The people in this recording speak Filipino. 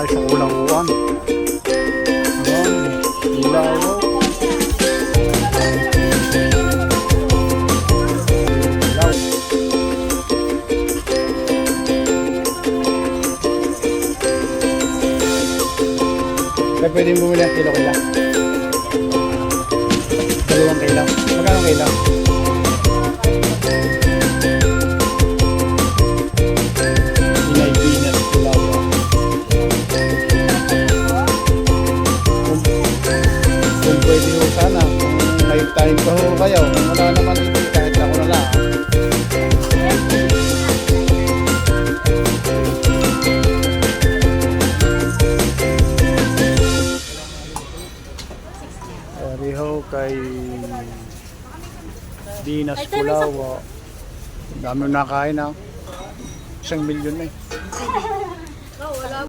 tayo sa ulang-uan. Ayan, ilaw. Kaya pwedeng bumili ng kilo-kilo. Dalawang kilo. Magkano kilo? Time pa ho kayo, wala naman ito, kahit ako na lang. Ariho kay Dinas Pulawa. Dami nakain na. Isang milyon na eh.